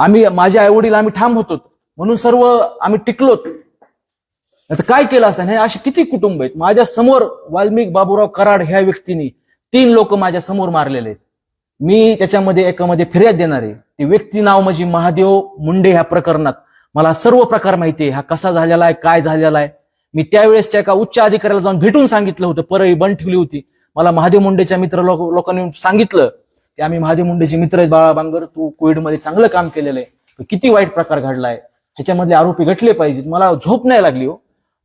आम्ही माझे आई वडील आम्ही ठाम होतो. म्हणून सर्व आम्ही टिकलोत. आता काय केलं असं? हे असे किती कुटुंब आहेत? माझ्यासमोर वाल्मिक बाबूराव कराड ह्या व्यक्तीने तीन लोक माझ्यासमोर मारलेले. आहेत मी त्याच्यामध्ये एकामध्ये फिर्याद देणार आहे. ती व्यक्ती नाव म्हणजे महादेव मुंडे ह्या प्रकरणात. मला सर्व प्रकार माहिती आहे. हा कसा झालेला आहे? काय झालेला आहे? मी त्यावेळेसच्या एका उच्च अधिकाऱ्याला जाऊन भेटून सांगितलं होतं. परळी बंद ठेवली होती. मला महादेव मुंडेच्या मित्र लोकांनी सांगितलं की आम्ही महादेव मुंडेचे मित्र आहेत बाळा बांगर तू कोविडमध्ये चांगलं काम केलेलं आहे. किती वाईट प्रकार घडलाय. ह्याच्यामधले आरोपी घटले पाहिजेत. मला झोप नाही लागली हो.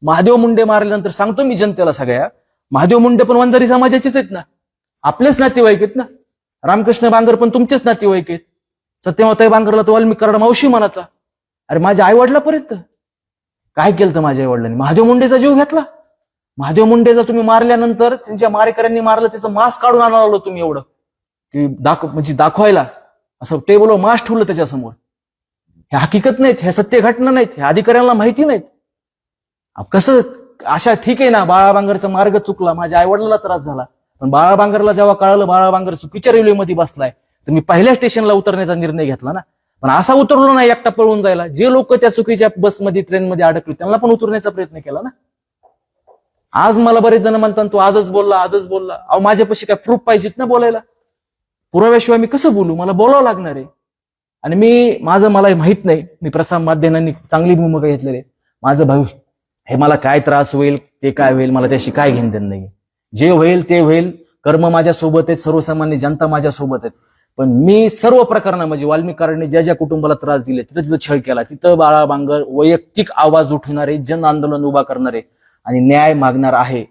महादेव मुंडे मारल्यानंतर सांगतो मी जनतेला सगळ्या. महादेव मुंडे पण वंजारी समाजाचेच आहेत ना. आपलेच नातेवाईक आहेत ना. रामकृष्ण बांगर पण तुमचेच नातेवाईक आहेत. सत्यमाताई बांगरला तो वाल्मिक कराड मावशी मनाचा अरे माझ्या आई वडिलापर्यंत काय केलं तर माझ्या आई वडिलांनी महादेव मुंडेचा जीव घेतला? महादेव मुंडेचा तुम्ही मारल्यानंतर त्यांच्या मारेकऱ्यांनी मारलं त्याचं मास्क काढून आणावं तुम्ही एवढं. की दाख म्हणजे दाखवायला. असं टेबलवर मास ठेवलं त्याच्यासमोर. हे हकीकत नाहीत हे सत्य घटना नाहीत हे अधिकाऱ्यांना माहिती नाहीत. कसं अशा ठीक आहे ना बाळा बांगरचा मार्ग चुकला माझ्या आईवडिलाला त्रास झाला. पण बाळा बांगरला जेव्हा कळालं बाळा बांगर चुकीच्या रेल्वेमध्ये बसलाय तर मी पहिल्या स्टेशनला उतरण्याचा निर्णय घेतला ना. पण असा उतरलो नाही एकटा पळून जायला. जे लोक त्या चुकीच्या बसमध्ये ट्रेनमध्ये अडकले त्यांना पण उतरण्याचा प्रयत्न केला ना. आज मला बरेच जण म्हणतात तू आजच बोलला आजच बोलला. अहो माझ्यापाशी काय प्रूफ पाहिजेत ना बोलायला? पुराव्याशिवाय मी कसं बोलू? मला बोलावं लागणार आहे. आणि मी माझं मला माहीत नाही. मी प्रसार माध्यमांनी चांगली भूमिका घेतलेली आहे. माझं भाऊ हे मला काय त्रास होईल ते काय होईल मला त्याशी काय घेणं देणं नाही. जे होईल ते होईल. कर्म माझ्या सोबत आहेत सर्वसामान्य जनता माझ्या सोबत आहेत. पण मी सर्व प्रकरणा म्हणजे वाल्मिक ज्या ज्या कुटुंबाला त्रास दिले तिथं तिथं छळ केला. तिथं बाळा बांगर वैयक्तिक आवाज उठवणारे जन आंदोलन उभा करणारे आणि न्याय मागणार आहे.